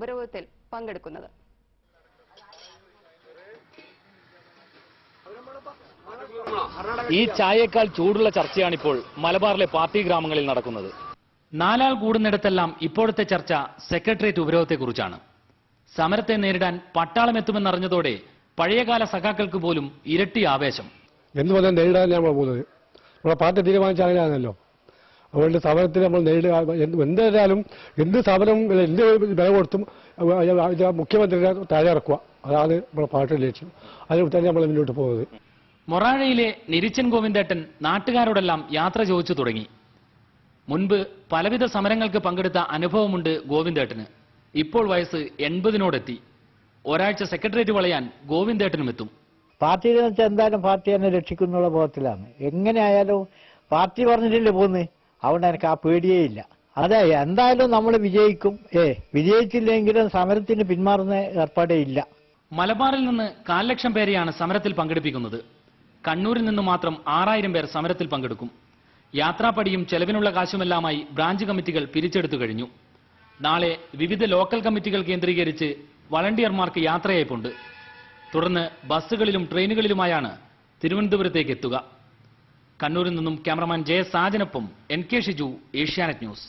ഉപരോധത്തിൽ പങ്കെടുക്കുന്നത്. ഈ ചായയേക്കാൾ ചൂടുള്ള ചർച്ചയാണിപ്പോൾ മലബാറിലെ പാർട്ടി ഗ്രാമങ്ങളിൽ നടക്കുന്നത്. നാലാൾ കൂടുന്നിടത്തെല്ലാം ഇപ്പോഴത്തെ ചർച്ച സെക്രട്ടേറിയറ്റ് ഉപരോധത്തെക്കുറിച്ചാണ്. സമരത്തെ നേരിടാൻ പട്ടാളം എത്തുമെന്നറിഞ്ഞതോടെ പഴയകാല സഖാക്കൾക്ക് പോലും ഇരട്ടി ആവേശം. എന്ന് പറഞ്ഞാൽ നേരിടാൻ ഞാൻ പോകുന്നത്? നമ്മുടെ പാർട്ടി തീരുമാനിച്ച അങ്ങനെയാണല്ലോ അതുകൊണ്ട് സ്ഥാപനത്തിന് നമ്മൾ നേരിടുക എന്ത് എന്തായാലും എന്ത് സ്ഥാപനവും എന്ത് വില കൊടുത്തും മുഖ്യമന്ത്രിയുടെ മുഖ്യമന്ത്രിയെ താഴെ ഇറക്കുക. അതാണ് നമ്മുടെ പാർട്ടിയുടെ ലക്ഷ്യം. അതിൽ തന്നെ നമ്മൾ മുന്നോട്ട് പോകുന്നത്. മൊറാഴയിലെ നിരിച്ചൻ ഗോവിന്ദേട്ടൻ നാട്ടുകാരോടെല്ലാം യാത്ര ചോദിച്ചു തുടങ്ങി. മുൻപ് പലവിധ സമരങ്ങൾക്ക് പങ്കെടുത്ത അനുഭവമുണ്ട് ഗോവിന്ദേട്ടന്. ഇപ്പോൾ വയസ്സ് എൺപതിനോടെത്തി. ഒരാഴ്ച സെക്രട്ടേറിയറ്റ് വളയാൻ ഗോവിന്ദേട്ടനും എത്തും പാർട്ടിയിൽ വെച്ചാൽ എന്തായാലും പാർട്ടി എന്നെ രക്ഷിക്കുന്നുള്ള ബോധത്തിലാണ്. എങ്ങനെയായാലും പാർട്ടി പറഞ്ഞിട്ടില്ലേ പോന്ന് അതുകൊണ്ട് എനിക്ക് ആ പേടിയേ ഇല്ല. അതെ എന്തായാലും നമ്മൾ വിജയിക്കും. ഏ വിജയിച്ചില്ലെങ്കിലും സമരത്തിന് പിന്മാറുന്ന ഏർപ്പാടേ ഇല്ല. മലബാറിൽ നിന്ന് കാൽ ലക്ഷം പേരെയാണ് സമരത്തിൽ പങ്കെടുപ്പിക്കുന്നത്. കണ്ണൂരിൽ നിന്ന് മാത്രം ആറായിരം പേർ സമരത്തിൽ പങ്കെടുക്കും. യാത്രാപ്പടിയും ചെലവിനുള്ള കാശുമെല്ലാമായി ബ്രാഞ്ച് കമ്മിറ്റികൾ പിരിച്ചെടുത്തു കഴിഞ്ഞു. നാളെ വിവിധ ലോക്കൽ കമ്മിറ്റികൾ കേന്ദ്രീകരിച്ച് വളണ്ടിയർമാർക്ക് യാത്രയയപ്പുണ്ട്. തുടർന്ന് ബസ്സുകളിലും ട്രെയിനുകളിലുമായാണ് തിരുവനന്തപുരത്തേക്ക് എത്തുക. കണ്ണൂരിൽ നിന്നും cameraman Jaya സാജനൊപ്പം N K Shiju Asianet News.